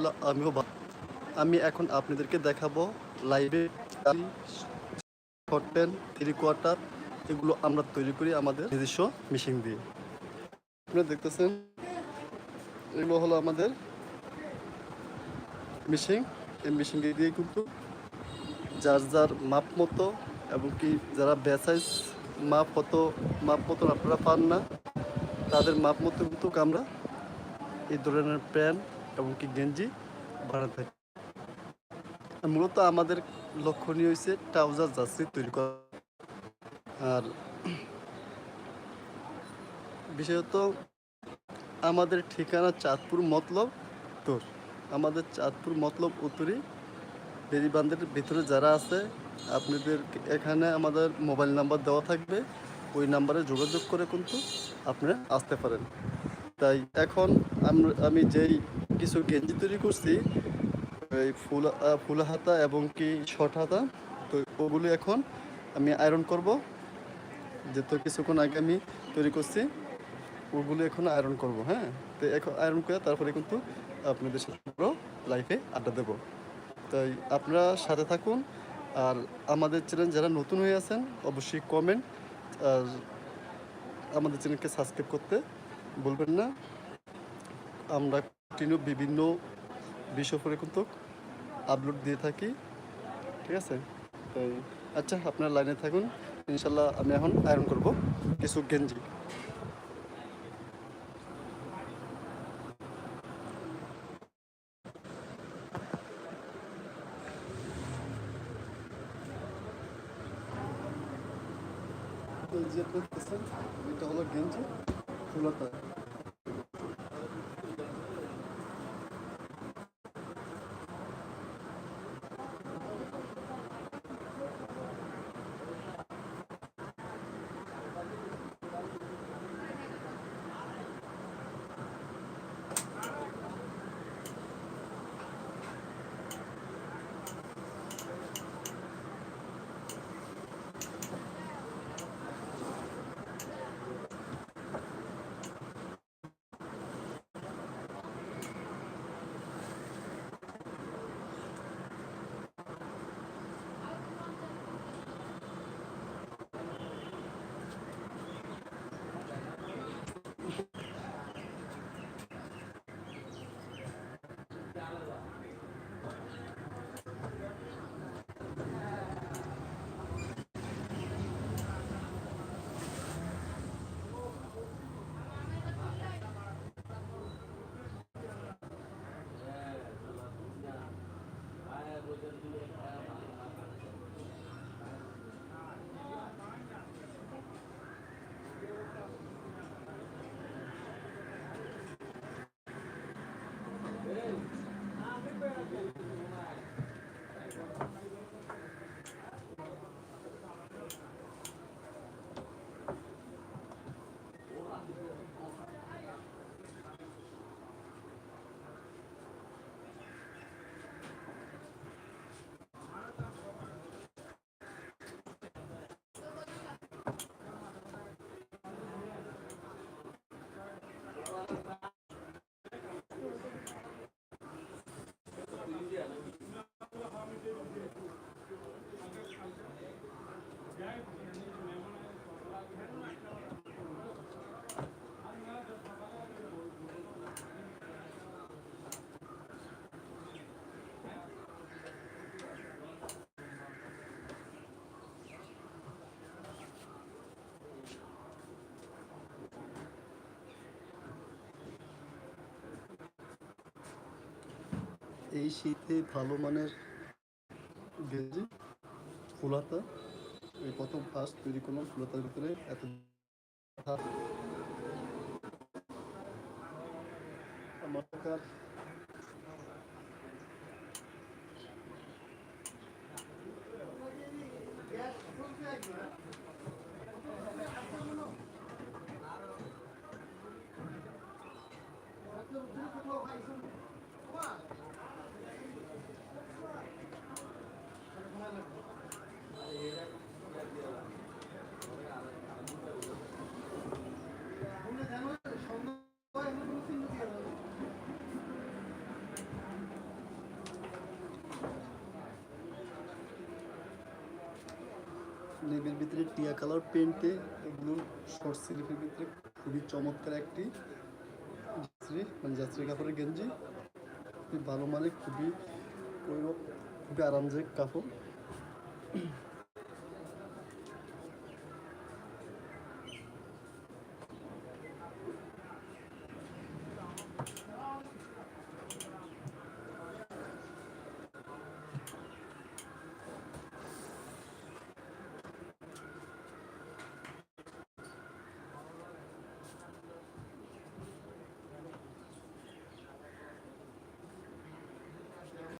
আলহামদুলিল্লাহ, আমিও আমি এখন আপনাদেরকে দেখাবো লাইভে কটেন থ্রি কোয়ার্টার এগুলো আমরা তৈরি করি আমাদের নিজস্ব মেশিন দিয়ে। আপনারা দেখতেছেন, এগুলো হলো আমাদের মেশিন এই মেশিন দিয়ে কিন্তু যার যার মাপ মতো এবং কি যারা বেসাইজ মাপ মতো, মাপ মতন আপনারা পান না, তাদের মাপ মতো কিন্তু আমরা এই ধরনের প্যান্ট এবং কি গেঞ্জি। বানাতে থাকি মূলত আমাদের লক্ষণীয় হয়েছে ট্রাউজার জার্সি তৈরি করা। আর বিশেষত আমাদের ঠিকানা চাঁদপুর মতলব উত্তর আমাদের চাঁদপুর মতলব উত্তরই বেরিবান্ধের ভিতরে যারা আছে আপনাদের এখানে আমাদের মোবাইল নাম্বার দেওয়া থাকবে। ওই নাম্বারে যোগাযোগ করে কিন্তু আপনারা আসতে পারেন। তাই এখন আমরা আমি যেই কিছু গেঞ্জি তৈরি করছি, এই ফুল ফুল হাতা এবং কি শর্ট হাতা। তো ওগুলো এখন আমি আয়রন করব। যেহেতু কিছুক্ষণ আগে আমি তৈরি করছি, ওগুলো এখন আয়রন করব হ্যাঁ? তো এখন আয়রন করে তারপরে কিন্তু আপনাদের সাথে লাইফে আড্ডা দেবো। তাই আপনারা সাথে থাকুন, আর আমাদের চ্যানেল যারা নতুন হয়ে আছেন, অবশ্যই কমেন্ট আর আমাদের চ্যানেলকে সাবস্ক্রাইব করতে বলবেন না। আমরা কন্টিনিউ বিভিন্ন বিষয় উপরে কিন্তু আপলোড দিয়ে থাকি, ঠিক আছে? তাই আচ্ছা আপনার লাইনে থাকুন ইনশাল্লাহ আমি এখন আয়রন করব, কিছু গেঞ্জি। যে এটা হলো গেঞ্জি Bye. এই শীতে ভালো মানের গেঞ্জি ফুলাতা, এই প্রথম ফার্স্ট তৈরি করলাম ফুলাতার ভিতরে এত আমার Thank you. নেভের ভিতরে টিয়া কালার পেন্টে এগুলো শর্ট স্লিপের ভিতরে খুবই চমৎকার একটি যাত্রী মানে যাত্রী কাপড়ের গেঞ্জি। খুবই ভালো মানে খুবই খুবই আরামদায়ক কাপড়।